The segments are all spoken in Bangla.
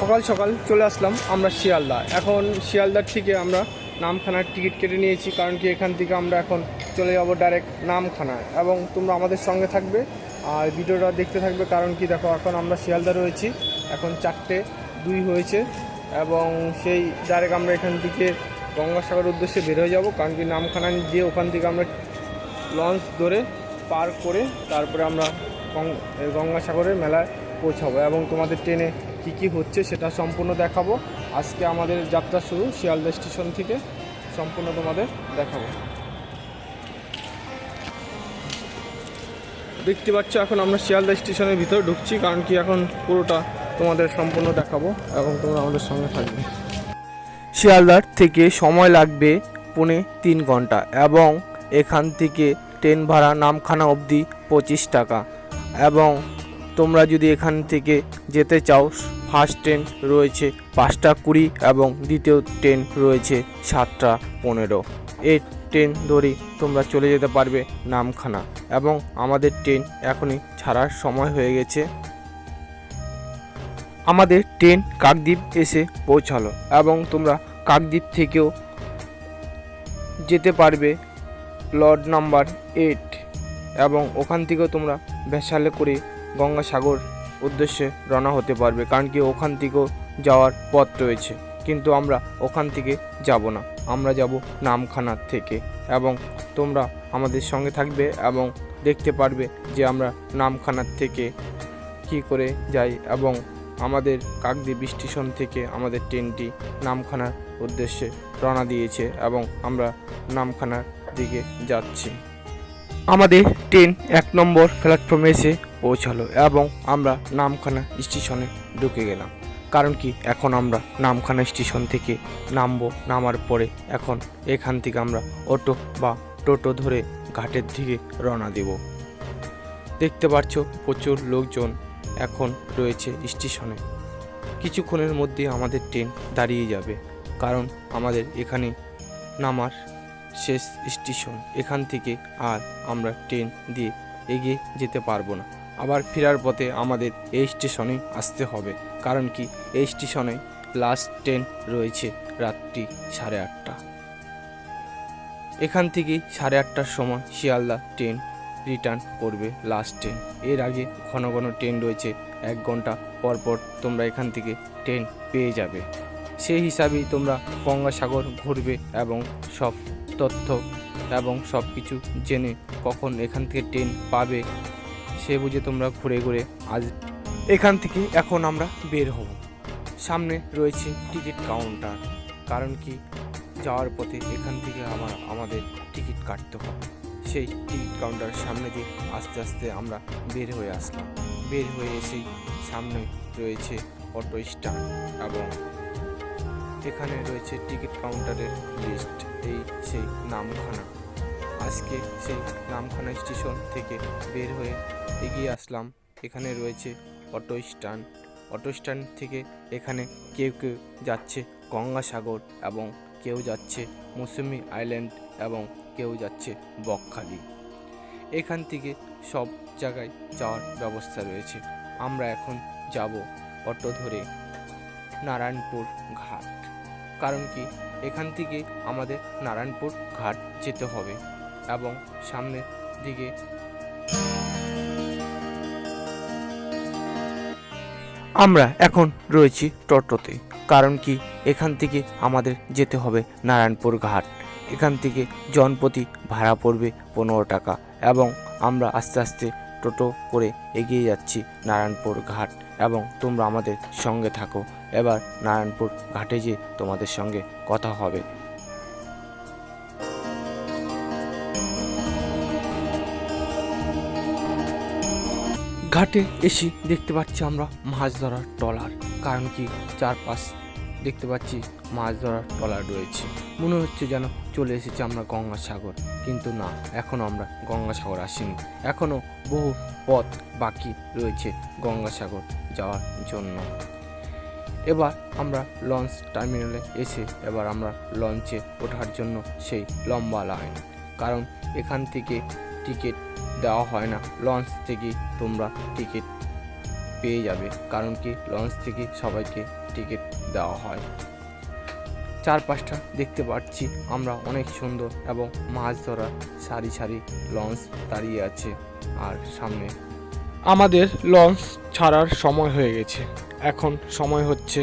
সকাল সকাল চলে আসলাম আমরা শিয়ালদা। এখন শিয়ালদার থেকে আমরা নামখানার টিকিট কেটে নিয়েছি, কারণ কি এখান থেকে আমরা এখন চলে যাব ডাইরেক্ট নামখানায়। এবং তোমরা আমাদের সঙ্গে থাকবে, আর ভিডিওটা দেখতে থাকবে, কারণ কি দেখো, এখন আমরা শিয়ালদা রয়েছি। এখন চারটে দুই হয়েছে, এবং সেই ডাইরেক্ট আমরা এখান থেকে গঙ্গাসাগর উদ্দেশ্যে বের হয়ে যাব, কারণ কি নামখানা যে ওখান থেকে আমরা লঞ্চ ধরে পার করে তারপরে আমরা গঙ্গাসাগরের মেলায় পৌঁছাবো। এবং তোমাদের ট্রেনে কী কী হচ্ছে সেটা সম্পূর্ণ দেখাবো। আজকে আমাদের যাত্রা শুরু শিয়ালদা স্টেশন থেকে। সম্পূর্ণ তোমাদের দেখাবো। দেখতে পাচ্ছ, এখন আমরা শিয়ালদা স্টেশনের ভিতরে ঢুকছি, কারণ কি এখন পুরোটা তোমাদের সম্পূর্ণ দেখাবো এবং তোমরা আমাদের সঙ্গে থাকবে। শিয়ালদার থেকে সময় লাগবে পৌনে তিন ঘণ্টা এবং এখান থেকে ট্রেন ভাড়া নামখানা অবধি পঁচিশ টাকা। এবং তোমরা যদি এখান থেকে যেতে চাও ফার্স্ট ট্রেন রয়েছে পাঁচটা কুড়ি এবং দ্বিতীয় ট্রেন রয়েছে সাতটা পনেরো। এই ট্রেন ধরেই তোমরা চলে যেতে পারবে নামখানা এবং আমাদের ট্রেন এখনই ছাড়ার সময় হয়ে গেছে। আমাদের ট্রেন কাকদ্বীপ এসে পৌঁছালো এবং তোমরা কাকদ্বীপ থেকেও যেতে পারবে লর্ড নাম্বার এইট এবং ওখান থেকেও তোমরা ভেসালে করে গঙ্গাসাগর উদ্দেশ্যে রওনা হতে পারবে, কারণ কি ওখান থেকেও যাওয়ার পথ রয়েছে। কিন্তু আমরা ওখান থেকে যাব না। আমরা যাব নামখানার থেকে এবং তোমরা আমাদের সঙ্গে থাকবে এবং দেখতে পারবে যে আমরা নামখানার থেকে কি করে যাই এবং আমাদের কাকদ্বীপ স্টেশন থেকে আমাদের ট্রেনটি নামখানার উদ্দেশ্যে রওনা দিয়েছে এবং আমরা নামখানার দিকে যাচ্ছি। আমাদের ট্রেন এক নম্বর প্ল্যাটফর্মে এসে পৌঁছালো এবং আমরা নামখানা স্টেশনে ঢুকে গেলাম। কারণ কি, এখন আমরা নামখানা স্টেশন থেকে নামবো, নামার পরে এখন এখান থেকে আমরা অটো বা টোটো ধরে ঘাটের দিকে রওনা দেব। দেখতে পাচ্ছ, প্রচুর লোকজন এখন রয়েছে স্টেশনে। কিছুক্ষণের মধ্যে আমাদের ট্রেন দাঁড়িয়ে যাবে, কারণ আমাদের এখানে নামার শেষ স্টেশন। এখান থেকে আর আমরা ট্রেন দিয়ে এগিয়ে যেতে পারব না। আবার ফেরার পথে আমাদের এই স্টেশনেই আসতে হবে, কারণ কি এই স্টেশনে লাস্ট ট্রেন রয়েছে রাত্রি সাড়ে আটটা। এখান থেকে সাড়ে আটটার সময় শিয়ালদা ট্রেন রিটার্ন করবে লাস্ট ট্রেন। এর আগে ঘন ঘন ট্রেন রয়েছে, এক ঘণ্টা পর পর তোমরা এখান থেকে ট্রেন পেয়ে যাবে। সেই হিসাবেই তোমরা গঙ্গাসাগর ঘুরবে এবং সব তথ্য এবং সব কিছু জেনে কখন এখান থেকে ট্রেন পাবে সে বুঝে তোমরা ঘুরে ঘুরে আজ এখান থেকে এখন আমরা বের হব। সামনে রয়েছে টিকিট কাউন্টার। কারণ কি? যাওয়ার পথে এখান থেকে আমার, আমাদের টিকিট কাটতে হবে। সেই টিকিট কাউন্টার সামনে দিয়ে আস্তে আস্তে আমরা বের হয়ে আসলাম। বের হয়ে এসেই সামনে রয়েছে অটো স্ট্যান্ড এবং এখানে রয়েছে টিকিট কাউন্টারের লিস্ট। এই সেই নামখানা। আজকে সেই নামখানা স্টেশন থেকে বের হয়ে এগিয়ে আসলাম। এখানে রয়েছে অটো স্ট্যান্ড। অটো স্ট্যান্ড থেকে এখানে কেউ কেউ যাচ্ছে গঙ্গাসাগর এবং কেউ যাচ্ছে মৌসুমি আইল্যান্ড এবং কেউ যাচ্ছে বকখালি। এখান থেকে সব জায়গায় যাওয়ার ব্যবস্থা রয়েছে। আমরা এখন যাব অটো ধরে নারায়ণপুর ঘাট। কারণ কি? এখান থেকে আমাদের নারায়ণপুর ঘাট যেতে হবে। এবং সামনের দিকে। আমরা এখন রয়েছি টোটোতে, কারণ কি এখান থেকে আমাদের যেতে হবে নারায়ণপুর ঘাট। এখান থেকে জনপ্রতি ভাড়া পড়বে পনেরো টাকা এবং আমরা আস্তে আস্তে টোটো করে এগিয়ে যাচ্ছি নারায়ণপুর ঘাট এবং তোমরা আমাদের সঙ্গে থাকো। এবার নারায়ণপুর ঘাটে যে তোমাদের সঙ্গে কথা হবে। ঘাটে এসে দেখতে পাচ্ছি আমরা মাছ ধরার ট্রলার। কারণ কি? চারপাশ দেখতে পাচ্ছি মাছ ধরার ট্রলার রয়েছে। মনে হচ্ছে যেন চলে এসেছে আমরা গঙ্গাসাগর। কিন্তু না এখনও আমরা গঙ্গাসাগর আসিনি। এখনও বহু পথ বাকি রয়েছে গঙ্গাসাগর যাওয়ার জন্য। এবার আমরা লঞ্চ টার্মিনালে এসে এবার আমরা লঞ্চে ওঠার জন্য সেই লম্বা লাইন। কারণ এখান থেকে টিকিট দেওয়া হয় না। লঞ্চ থেকে তোমরা টিকিট পেয়ে যাবে, কারণ কি লঞ্চ থেকে সবাইকে টিকিট দেওয়া হয়। চারপাশটা দেখতে পাচ্ছি আমরা অনেক সুন্দর এবং মাছ ধরা সারি সারি লঞ্চ দাঁড়িয়ে আছে আর সামনে। আমাদের লঞ্চ ছাড়ার সময় হয়ে গেছে। এখন সময় হচ্ছে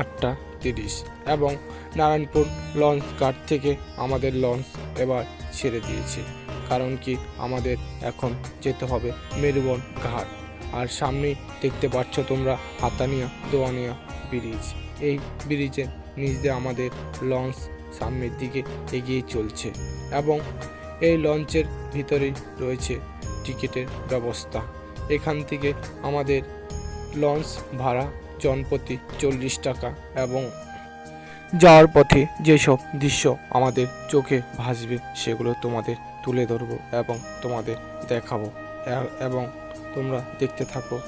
আটটা তিরিশ এবং নারায়ণপুর লঞ্চ ঘাট থেকে আমাদের লঞ্চ এবার ছেড়ে দিয়েছে। কারণ কি আমাদের এখন যেতে হবে মেরুবন ঘাট। আর সামনেই দেখতে পাচ্ছ তোমরা হাতানিয়া, দোয়ানিয়া ব্রিজ। এই ব্রিজের নিচ দিয়ে আমাদের লঞ্চ সামনের দিকে এগিয়ে চলছে এবং এই লঞ্চের ভিতরেই রয়েছে টিকিটের ব্যবস্থা। এখান থেকে আমাদের লঞ্চ ভাড়া জনপ্রতি চল্লিশ টাকা এবং যাওয়ার পথে যেসব দৃশ্য আমাদের চোখে ভাসবে সেগুলো তোমাদের তুলে ধরব এবং তোমাদের দেখাবো। এবং তোমরা দেখতে থাকো।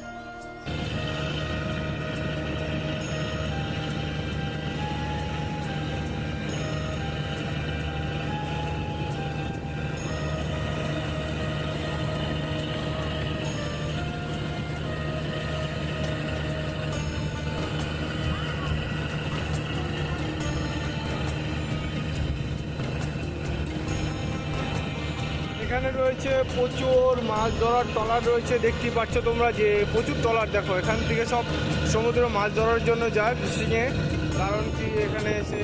এখানে রয়েছে প্রচুর মাছ ধরার ট্রলার রয়েছে দেখতেই পাচ্ছ তোমরা যে প্রচুর ট্রলার, দেখো, এখান থেকে সব সমুদ্রে মাছ ধরার জন্য যায় ফিশিংয়ে কারণ কি এখানে এসে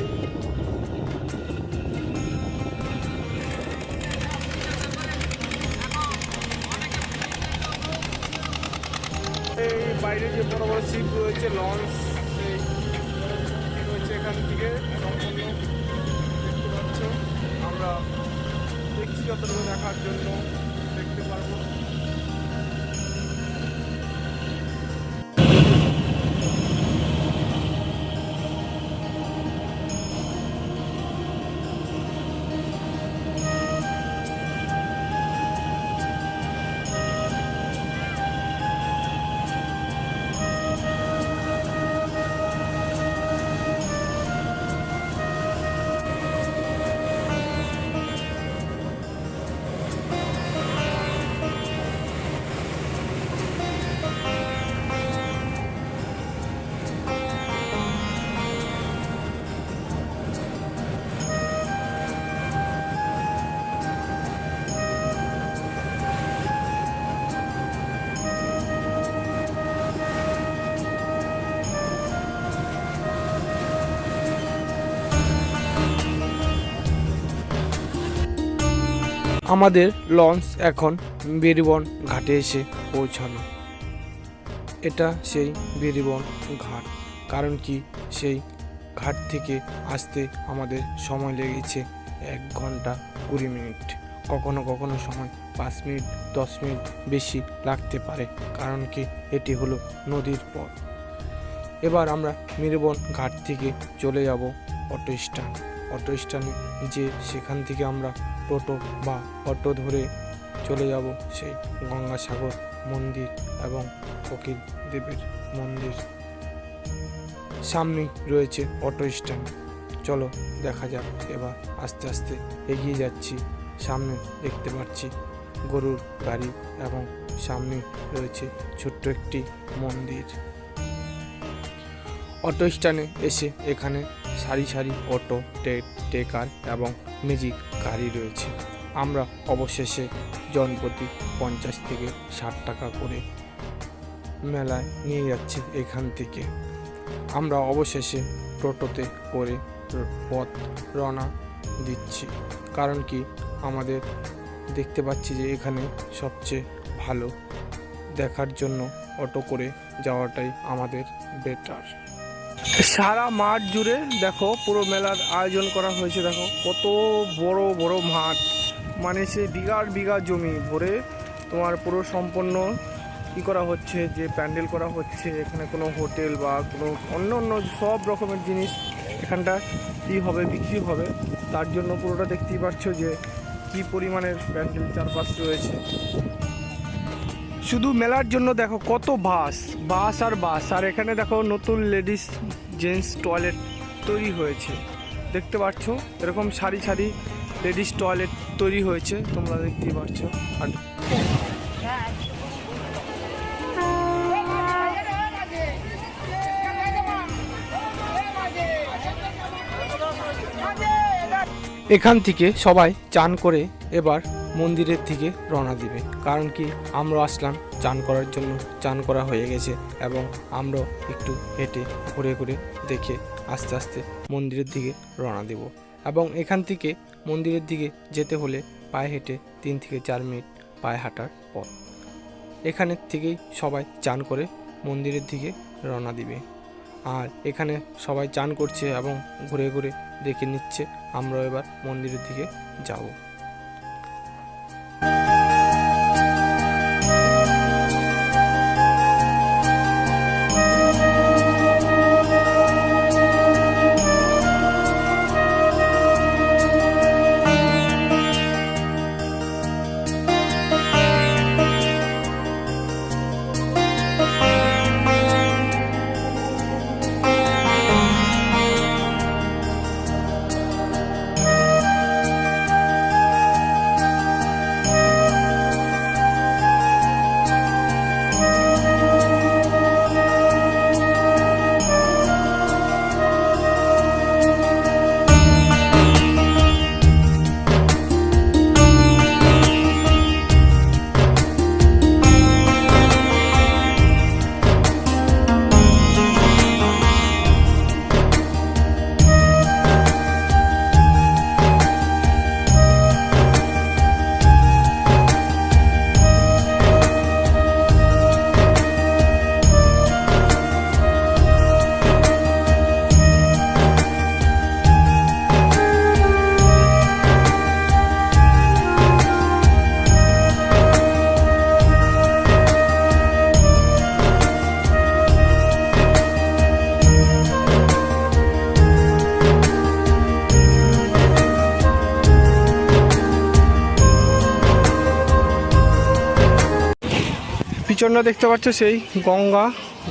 এই বাইরে যে বড় বড় শিপ রয়েছে লঞ্চ যতটুকু দেখার জন্য আমাদের লঞ্চ এখন বীরবন ঘাটে এসে পৌঁছানো। এটা সেই বীরবন ঘাট। কারণ কি? সেই ঘাট থেকে আসতে আমাদের সময় লেগেছে এক ঘণ্টা কুড়ি মিনিট। কখনো কখনো সময় পাঁচ মিনিট, দশ মিনিট বেশি লাগতে পারে। কারণ কি? এটি হলো নদীর পথ। এবার আমরা মিরবন ঘাট থেকে চলে যাব অটো স্ট্যান্ড। অটো স্ট্যান্ডে যে সেখান থেকে আমরা টোটো বা অটো ধরে চলে যাব সেই গঙ্গাসাগর মন্দির এবং ফকির দেবের মন্দির। সামনেই রয়েছে অটো স্ট্যান্ড। চলো, দেখা যাক। এবার আস্তে আস্তে এগিয়ে যাচ্ছি। সামনে দেখতে পাচ্ছি গরুর গাড়ি এবং সামনে রয়েছে ছোট্ট একটি মন্দির। অটো স্ট্যান্ডে এসে এখানে সারি সারি অটো টেকার এবং ম্যাজিক গাড়ি রয়েছে। আমরা অবশেষে জনপ্রতি পঞ্চাশ থেকে ষাট টাকা করে মেলায় নিয়ে যাচ্ছে এখান থেকে। আমরা অবশেষে টোটোতে করে পথ রওনা দিচ্ছি। কারণ কি? আমাদের দেখতে পাচ্ছি যে এখানে সবচেয়ে ভালো দেখার জন্য অটো করে যাওয়াটাই আমাদের বেটার সারা মাঠ জুড়ে দেখো, পুরো মেলার আয়োজন করা হয়েছে, দেখো। কত বড় বড় মাঠ। মানে সে বিঘার বিঘা জমি ভরে তোমার পুরো সম্পন্ন কি করা হচ্ছে, যে প্যান্ডেল করা হচ্ছে, এখানে কোনো হোটেল বা কোনো অন্য অন্য সব রকমের জিনিস এখানটা কি হবে, বিক্রি হবে। তার জন্য পুরোটা দেখতেই পাচ্ছ যে কি পরিমাণের প্যান্ডেল চারপাশ রয়েছে। শুধু মেলার জন্য দেখো কত বাস বাস আর বাস। আর এখানে দেখো নতুন লেডিস জেন্টস টয়লেট তৈরি হয়েছে। দেখতে পাচ্ছ? এরকম সারি সারি লেডিস টয়লেট তৈরি হয়েছে। তোমরা দেখতেই পাচ্ছ। আর এখান থেকে সবাই চান করে এবার মন্দিরের দিকে রওনা দিবে। কারণ কি? আমরা আসলাম, চান করার জন্য। চান করা হয়ে গেছে এবং আমরা একটু হেঁটে ঘুরে ঘুরে দেখে আস্তে আস্তে মন্দিরের দিকে রওনা দেব। এবং এখান থেকে মন্দিরের দিকে যেতে হলে পায়ে হেঁটে তিন থেকে চার মিনিট পায়ে হাঁটার পথ। এখানের থেকেই সবাই চান করে মন্দিরের দিকে রওনা দিবে। আর এখানে সবাই চান করছে এবং ঘুরে ঘুরে দেখে নিচ্ছে আমরা এবার মন্দিরের দিকে যাব। পিছনটা দেখতে পাচ্ছ সেই গঙ্গা,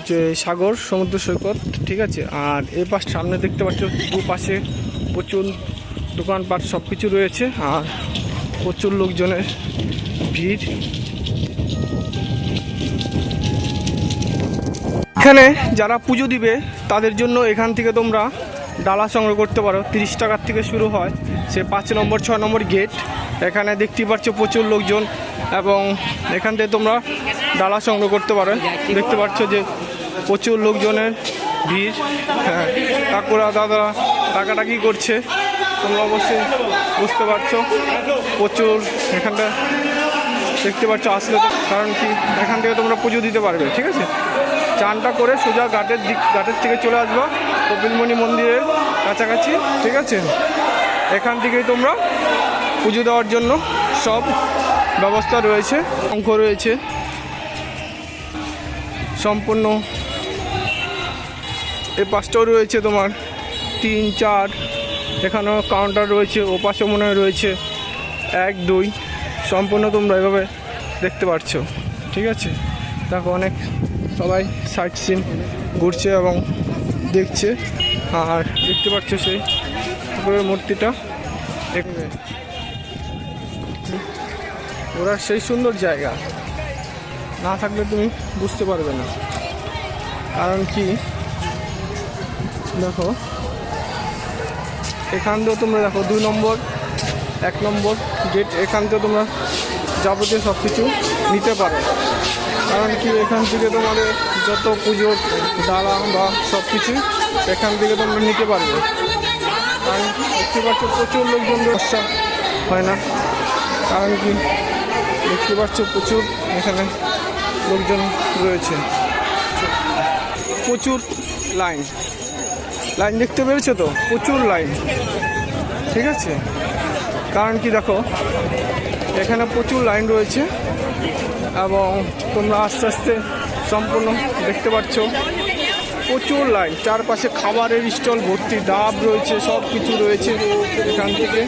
যে সাগর, সমুদ্র সৈকত, ঠিক আছে? আর এই পাশ সামনে দেখতে পাচ্ছ দুপাশে প্রচুর দোকানপাট সব কিছু রয়েছে, আর প্রচুর লোকজনের ভিড়। এখানে যারা পুজো দিবে, তাদের জন্য এখান থেকে তোমরা ডালা সংগ্রহ করতে পারো। তিরিশ টাকার থেকে শুরু হয়। সে পাঁচ নম্বর ছয় নম্বর গেট এখানে দেখতেই পাচ্ছ প্রচুর লোকজন এবং এখান থেকে তোমরা ডালা সংগ্রহ করতে পারো। দেখতে পাচ্ছ যে প্রচুর লোকজনের ভিড়। হ্যাঁ কাকুরা, দাদারা টাকাটাকি করছে। তোমরা অবশ্যই বুঝতে পারছ। প্রচুর এখানটা দেখতে পাচ্ছ আসলে কারণ কি? এখান থেকে তোমরা পুজো দিতে পারবে, ঠিক আছে? চানটা করে সোজা ঘাটের দিক ঘাটের থেকে চলে আসব। কপিলমণি মন্দিরের কাছাকাছি, ঠিক আছে? এখান থেকেই তোমরা পুজো দেওয়ার জন্য সব ব্যবস্থা রয়েছে অঙ্ক রয়েছে, সম্পূর্ণ। এই পাশটাও রয়েছে তোমার, তিন, চার, এখানেও কাউন্টার রয়েছে ও পাশে মনে রয়েছে এক, দুই, সম্পূর্ণ তোমরা এভাবে দেখতে পাচ্ছ ঠিক আছে? দেখো অনেক সবাই সাইট সিন ঘুরছে এবং দেখছে, আর দেখতে পাচ্ছ সেই ঠাকুরের মূর্তিটা। এখানে ওরা সেই সুন্দর জায়গা। না থাকলে তুমি বুঝতে পারবে না। কারণ কি? দেখো। এখান থেকেও তোমরা দেখো, দুই নম্বর, এক নম্বর গেট এখান থেকে তোমরা যাবতীয় সব কিছু নিতে পারো। কারণ কি, এখান থেকে তোমাদের যত পুজোর ডালা বা সব কিছু এখান থেকে তোমরা নিতে পারবে। কারণ দেখতে পাচ্ছ, প্রচুর লোকজন সমস্যা হয় না। কারণ কি, দেখতে পাচ্ছ, প্রচুর এখানে লোকজন রয়েছে। প্রচুর লাইন। লাইন দেখতে পেরেছ তো? প্রচুর লাইন। ঠিক আছে? কারণ কি, দেখো, এখানে প্রচুর লাইন রয়েছে। এবং তোমরা আস্তে আস্তে সম্পূর্ণ দেখতে পাচ্ছ। প্রচুর লাইন, চারপাশে খাবারের স্টল ভর্তি, ডাব রয়েছে সব কিছু রয়েছে এখান থেকে।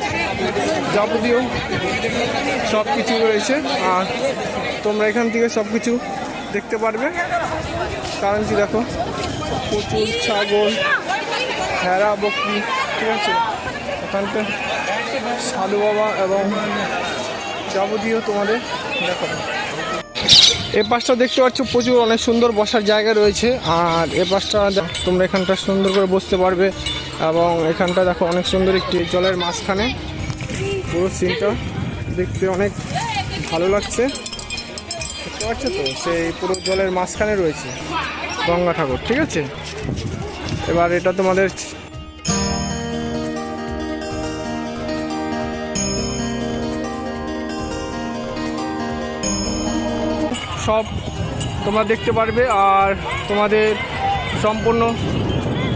যাবতীয় সব কিছু রয়েছে, আর তোমরা এখান থেকে সব কিছু দেখতে পারবে। কারণ কি দেখো, প্রচুর ছাগল, ভেড়া, বকরি, ঠিক আছে? ওখানটা সাধু বাবা এবং যাবতীয় তোমাদের দেখো এ পাশটা দেখতে পাচ্ছ, প্রচুর অনেক সুন্দর বসার জায়গা রয়েছে। আর এ পাশটা তোমরা এখানটা সুন্দর করে বসতে পারবে। এবং এখানটা দেখো অনেক সুন্দর একটি জলের মাঝখানে। পুরো সিনটা দেখতে অনেক ভালো লাগছে। দেখতে পাচ্ছ তো? সেই পুরো জলের মাঝখানে রয়েছে গঙ্গা ঠাকুর, ঠিক আছে? এবার এটা তোমাদের সব তোমরা দেখতে পারবে আর তোমাদের সম্পূর্ণ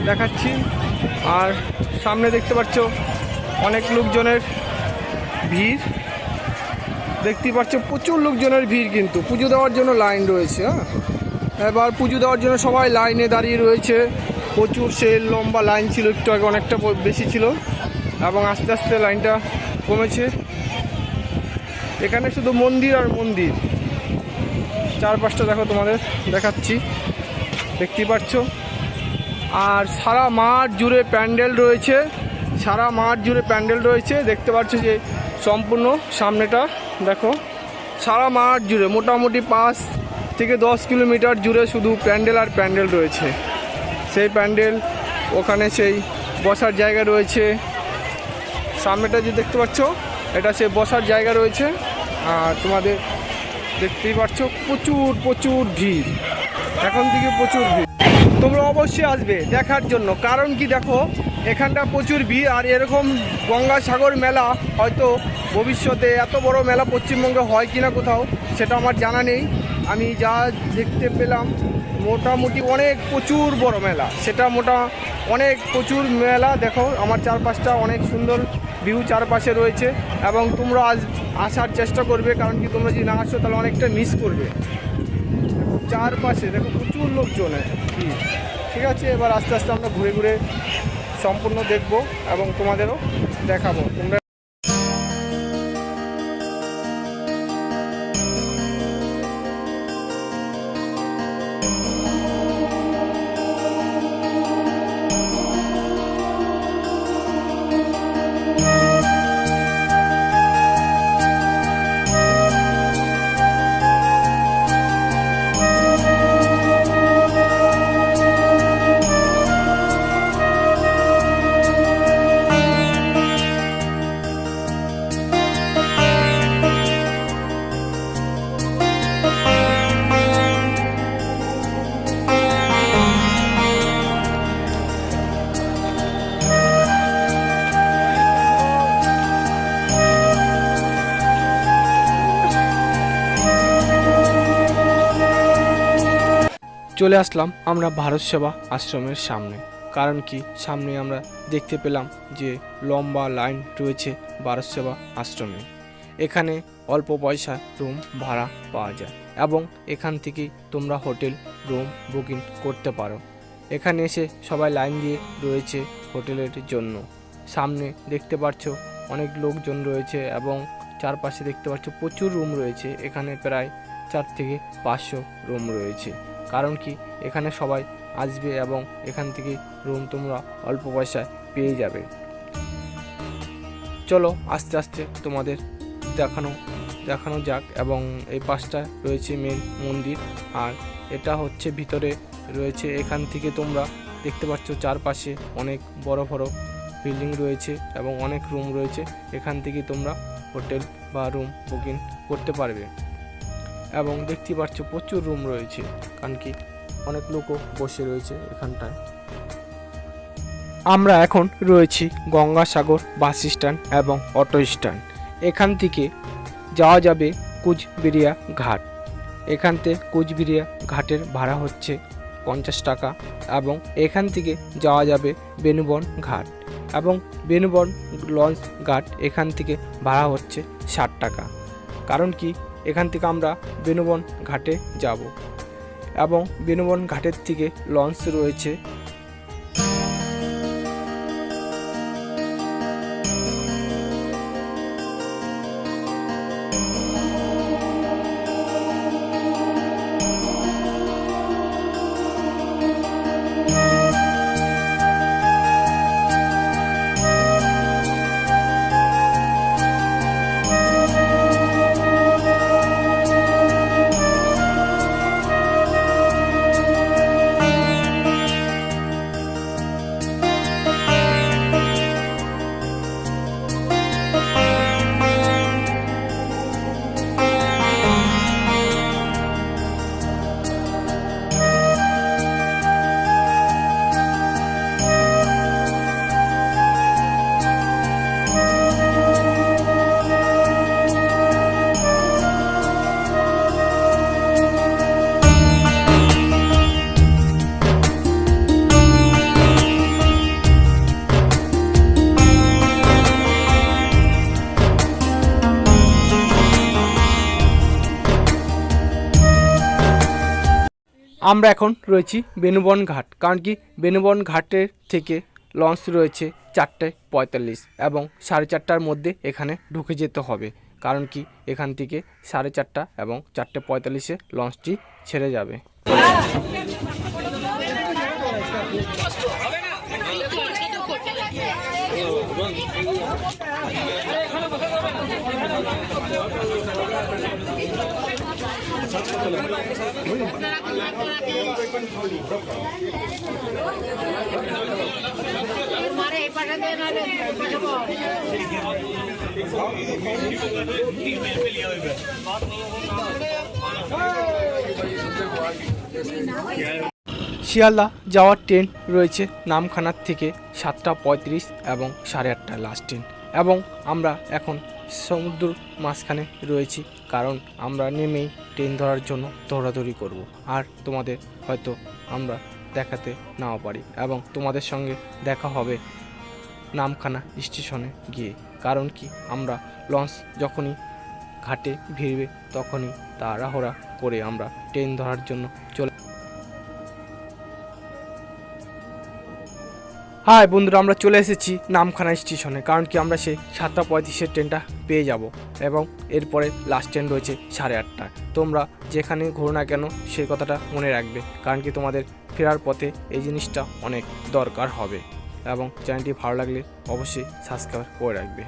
দেখাচ্ছি। আর সামনে দেখতে পাচ্ছ অনেক লোকজনের ভিড়। দেখতেই পাচ্ছ প্রচুর লোকজনের ভিড় কিন্তু। পুজো দেওয়ার জন্য লাইন রয়েছে হ্যাঁ? এবার পুজো দেওয়ার জন্য সবাই লাইনে দাঁড়িয়ে রয়েছে। প্রচুর সে লম্বা লাইন ছিল, একটু আগে অনেকটা বেশি ছিল এবং আস্তে আস্তে লাইনটা কমেছে। এখানে শুধু মন্দির আর মন্দির। চারপাশটা দেখো তোমাদের দেখাচ্ছি। দেখতেই পাচ্ছ? আর সারা মাঠ জুড়ে প্যান্ডেল রয়েছে। সারা মাঠ জুড়ে প্যান্ডেল রয়েছে। দেখতে পাচ্ছ যে সম্পূর্ণ সামনেটা, দেখো। সারা মাঠ জুড়ে, মোটামুটি পাঁচ থেকে দশ কিলোমিটার জুড়ে শুধু প্যান্ডেল আর প্যান্ডেল রয়েছে। সেই প্যান্ডেল, ওখানে সেই বসার জায়গা রয়েছে। সামনেটা যে দেখতে পাচ্ছ, এটা সে বসার জায়গা রয়েছে। আর তোমাদের দেখতেই পাচ্ছ, প্রচুর প্রচুর ভিড়। এখন থেকে প্রচুর ভিড়। তোমরা অবশ্যই আসবে দেখার জন্য। কারণ কি দেখো, এখানটা প্রচুর ভিড় আর এরকম গঙ্গাসাগর মেলা হয়তো ভবিষ্যতে এত বড় মেলা পশ্চিমবঙ্গে হয় কি না কোথাও, সেটা আমার জানা নেই। আমি যা দেখতে পেলাম, মোটামুটি অনেক প্রচুর বড় মেলা। সেটা মোটা, অনেক প্রচুর মেলা। দেখো, আমার চারপাশটা অনেক সুন্দর, ভিউ চারপাশে রয়েছে। এবং তোমরা আজ আসার চেষ্টা করবে, কারণ কি তোমরা যদি না আসো তাহলে অনেকটা মিস করবে। চারপাশে দেখো প্রচুর লোকজন ঠিক আছে, এবার আস্তে আস্তে আমরা ঘুরে ঘুরে সম্পূর্ণ দেখব এবং তোমাদেরও দেখাবো। তোমরা চলে আসলাম আমরা ভারত সেবা আশ্রমের সামনে। কারণ কি? সামনে আমরা দেখতে পেলাম যে লম্বা লাইন রয়েছে ভারত সেবা আশ্রমে। এখানে অল্প পয়সা রুম ভাড়া পাওয়া যায় এবং এখান থেকেই তোমরা হোটেল রুম বুকিং করতে পারো। এখানে এসে সবাই লাইন দিয়ে রয়েছে হোটেলের জন্য। সামনে দেখতে পাচ্ছ অনেক লোকজন রয়েছে এবং চারপাশে দেখতে পাচ্ছ প্রচুর রুম রয়েছে। এখানে প্রায় চার থেকে পাঁচশো রুম রয়েছে। কারণ কি? এখানে সবাই আসবে এবং এখান থেকে রুম তোমরা অল্প পয়সায় পেয়ে যাবে। চলো আস্তে আস্তে তোমাদের দেখানো দেখানো যাক এবং এই পাশটা রয়েছে মেন মন্দির। আর এটা হচ্ছে ভিতরে রয়েছে, এখান থেকে তোমরা দেখতে পাচ্ছ চারপাশে অনেক বড় বড় বিল্ডিং রয়েছে এবং অনেক রুম রয়েছে। এখান থেকে তোমরা হোটেল বা রুম বুকিং করতে পারবে। এবং দেখতে পাচ্ছ প্রচুর রুম রয়েছে, কারণ কি অনেক লোকও বসে রয়েছে এখানটায়। আমরা এখন রয়েছি গঙ্গাসাগর বাস স্ট্যান্ড এবং অটো স্ট্যান্ড। এখান থেকে যাওয়া যাবে কুচবিরিয়া ঘাট। এখান থেকে কুচবিরিয়া ঘাটের ভাড়া হচ্ছে পঞ্চাশ টাকা এবং এখান থেকে যাওয়া যাবে বেনুবন ঘাট এবং বেনুবন লঞ্চ ঘাট এখান থেকে ভাড়া হচ্ছে ষাট টাকা। কারণ কি এখান থেকে আমরা বেনুবন ঘাটে যাব। এবং বেনুবন ঘাটের থেকে লঞ্চ রয়েছে আমরা এখন রয়েছি বেনুবন ঘাট, কারণ কি বেনুবন ঘাটের থেকে লঞ্চ রয়েছে চারটে পঁয়তাল্লিশ এবং সাড়ে চারটার মধ্যে এখানে ঢুকে যেতে হবে, কারণ কি এখান থেকে সাড়ে চারটা এবং চারটে পঁয়তাল্লিশে লঞ্চটি ছেড়ে যাবে। শিয়ালদা যাওয়ার ট্রেন রয়েছে নামখানার থেকে সাতটা পঁয়ত্রিশ এবং সাড়ে আটটা লাস্ট ট্রেন এবং আমরা এখন সমুদ্র মাঝখানে রয়েছি। কারণ আমরা নেমেই ট্রেন ধরার জন্য দৌড়াদৌড়ি করব। আর তোমাদের হয়তো আমরা দেখাতে নাও পারি এবং তোমাদের সঙ্গে দেখা হবে নামখানা স্টেশনে গিয়ে। কারণ কি? আমরা লঞ্চ যখনই ঘাটে ভিড়বে, তখনই তাড়াহড়া করে আমরা ট্রেন ধরার জন্য চলে হাই বন্ধুরা, আমরা চলে এসেছি নামখানা স্টেশনে, কারণ কি আমরা সেই সাতটা পঁয়ত্রিশের ট্রেনটা পেয়ে যাব এবং এরপরে লাস্ট ট্রেন রয়েছে সাড়ে আটটায়। তোমরা যেখানে ঘোরো না কেন, সেই কথাটা মনে রাখবে, কারণ কি তোমাদের ফেরার পথে এই জিনিসটা অনেক দরকার হবে। এবং চ্যানেলটি ভালো লাগলে অবশ্যই সাবস্ক্রাইব করে রাখবে।